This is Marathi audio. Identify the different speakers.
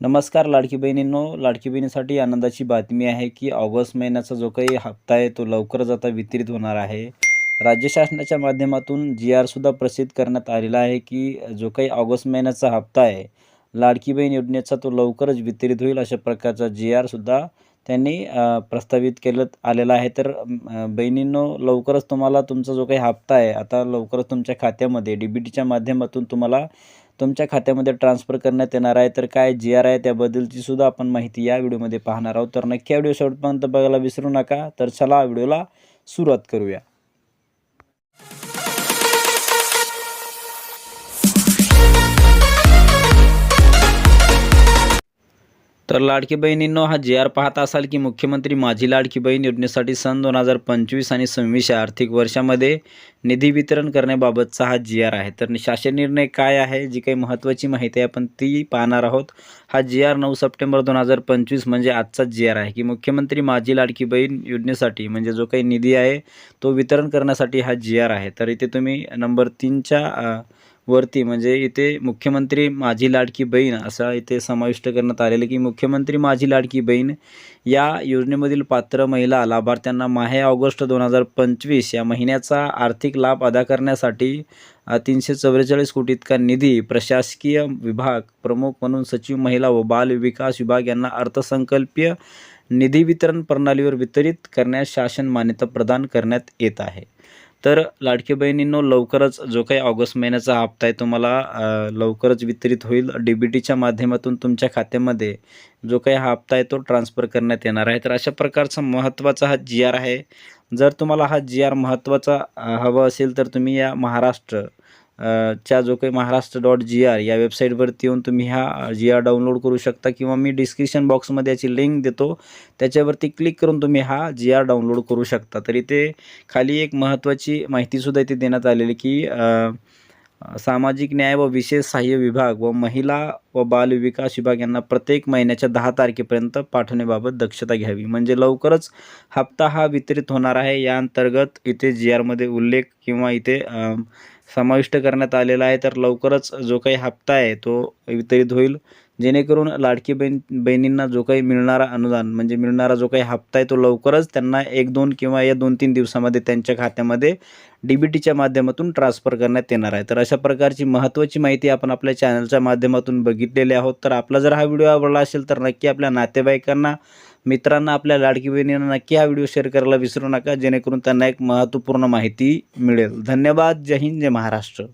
Speaker 1: नमस्कार लाडकी बहिणींनो लाडकी बहिणीसाठी आनंदाची बातमी आहे की ऑगस्ट महिन्याचा जो काही हप्ता आहे तो लवकरच आता वितरित होणार आहे. राज्य शासनाच्या माध्यमातून जी आरसुद्धा प्रसिद्ध करण्यात आलेला आहे की जो काही ऑगस्ट महिन्याचा हप्ता आहे लाडकी बहीण योजनेचा तो लवकरच वितरित होईल अशा प्रकारचा जी आरसुद्धा त्यांनी प्रस्तावित केलं आलेला आहे. तर बहिणींनो लवकरच तुम्हाला तुमचा जो काही हप्ता आहे आता लवकरच तुमच्या खात्यामध्ये डी बी टीच्या माध्यमातून तुम्हाला तुमच्या खात्यामध्ये ट्रान्सफर करण्यात येणार आहे तर काय जी आर आहे त्याबद्दलची सुद्धा आपण माहिती या व्हिडिओमध्ये पाहणार आहोत. तर नक्की या व्हिडिओ शेवटपर्यंत बघायला विसरू नका. तर चला व्हिडिओला सुरुवात करूया. तर लाडकी बहिणींनो हा जी आर पाहत असाल की मुख्यमंत्री माझी लाडकी बहीण योजनेसाठी सन दोन हजार पंचवीस आणि सव्वीस या आर्थिक वर्षामध्ये निधी वितरण करण्याबाबतचा हा जी आर आहे. तर शासन निर्णय काय आहे? जी काही महत्त्वाची माहिती आहे आपण ती पाहणार आहोत. हा जी आर नऊ सप्टेंबर दोन हजार पंचवीस म्हणजे आजचा जी आर आहे की मुख्यमंत्री माझी लाडकी बहीण योजनेसाठी म्हणजे जो काही निधी आहे तो वितरण करण्यासाठी हा जी आर आहे. तर इथे तुम्ही नंबर तीनच्या वरती म्हणजे इथे मुख्यमंत्री माझी लाडकी बहीण असा इथे समाविष्ट करण्यात आलेलं की मुख्यमंत्री माझी लाडकी बहीण या योजनेमधील पात्र महिला लाभार्थ्यांना माहे ऑगस्ट दोन हजार पंचवीस या महिन्याचा आर्थिक लाभ अदा करण्यासाठी तीनशे चव्वेचाळीस कोटी इतका निधी प्रशासकीय विभाग प्रमुख म्हणून सचिव महिला व बाल विकास विभाग यांना अर्थसंकल्पीय निधी वितरण प्रणालीवर वितरित करण्यास शासन मान्यता प्रदान करण्यात येत आहे. तर लाडकी बहिणींनो लवकरच जो काही ऑगस्ट महिन्याचा हप्ता आहे तुम्हाला लवकरच वितरित होईल. डी बी टीच्या माध्यमातून तुमच्या खात्यामध्ये जो काही हा हप्ता आहे तो ट्रान्सफर करण्यात येणार आहे. तर अशा प्रकारचा महत्त्वाचा हा जी आर आहे. जर तुम्हाला हा जी आर महत्त्वाचा हवा असेल तर तुम्ही या महाराष्ट्र च्या जो काही महाराष्ट्र डॉट जी आर या वेबसाईटवरती येऊन तुम्ही हा जी आर डाउनलोड करू शकता किंवा मी डिस्क्रिप्शन बॉक्समध्ये याची लिंक देतो. त्याच्यावरती क्लिक करून तुम्ही हा जी आर डाउनलोड करू शकता. तर इथे खाली एक महत्त्वाची माहितीसुद्धा इथे देण्यात आलेली की सामाजिक न्याय व विशेष सहाय्य विभाग व महिला व बाल विकास विभाग यांना प्रत्येक महिन्याच्या दहा तारखेपर्यंत पाठवण्याबाबत दक्षता घ्यावी. म्हणजे लवकरच हप्ता हा वितरित होणार आहे. या अंतर्गत इथे जी आरमध्ये उल्लेख किंवा इथे समाविष्ट करण्यात आलेला आहे तर लवकरच जो काही हप्ता आहे तो वितरित होईल. जेणेकरून लाडकी बहीण बहिणींना जो काही मिळणारा अनुदान म्हणजे मिळणारा जो काही हप्ता आहे तो लवकरच त्यांना एक दोन किंवा या दोन तीन दिवसामध्ये त्यांच्या खात्यामध्ये डी बी टीच्या माध्यमातून ट्रान्सफर करण्यात येणार आहे. तर अशा प्रकारची महत्त्वाची माहिती आपण आपल्या चॅनलच्या माध्यमातून बघितलेली आहोत. तर आपला जर हा व्हिडिओ आवडला असेल तर नक्की आपल्या नातेवाईकांना मित्रांना आपल्या लाडकी बहिणींना नक्की हा व्हिडिओ शेअर करायला विसरू नका. जेणेकरून त्यांना एक महत्त्वपूर्ण माहिती मिळेल. धन्यवाद. जय हिंद. जय महाराष्ट्र.